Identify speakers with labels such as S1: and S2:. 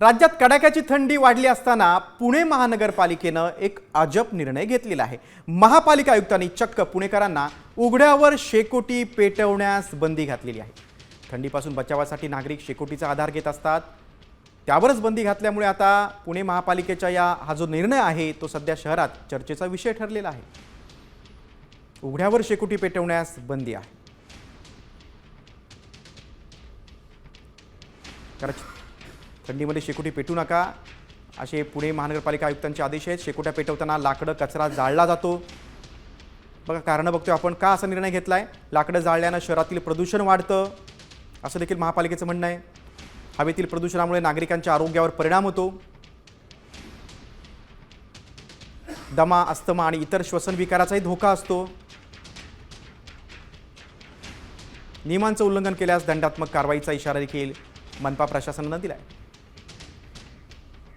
S1: राज्यात कडाक्याची थंडी वाढली असताना पुणे महानगरपालिकेनं एक अजब निर्णय घेतलेला आहे. महापालिका आयुक्तांनी चक्क पुणेकरांना उघड्यावर शेकोटी पेटवण्यास बंदी घातलेली आहे. थंडीपासून बचावासाठी नागरिक शेकोटीचा आधार घेत असतात. त्यावरच बंदी घातल्यामुळे आता पुणे महापालिकेच्या या हा जो निर्णय आहे तो सध्या शहरात चर्चेचा विषय ठरलेला आहे. उघड्यावर शेकोटी पेटवण्यास बंदी आहे. कारण थंडीमध्ये शेकोटी पेटू नका. असे पुणे महानगरपालिका आयुक्तांचे आदेश आहेत. शेकोट्या पेटवताना लाकडं कचरा जाळला जातो. बघा कारणं बघतोय आपण. का असा निर्णय घेतला आहे लाकडं जाळल्यानं शहरातील प्रदूषण वाढतं. असं देखील महापालिकेचं म्हणणं आहे. हवेतील प्रदूषणामुळे नागरिकांच्या आरोग्यावर परिणाम होतो. दमा अस्थमा आणि इतर श्वसन विकाराचाही धोका असतो. नियमांचं उल्लंघन केल्यास दंडात्मक कारवाईचा इशारा देखील मनपा प्रशासनानं दिला आहे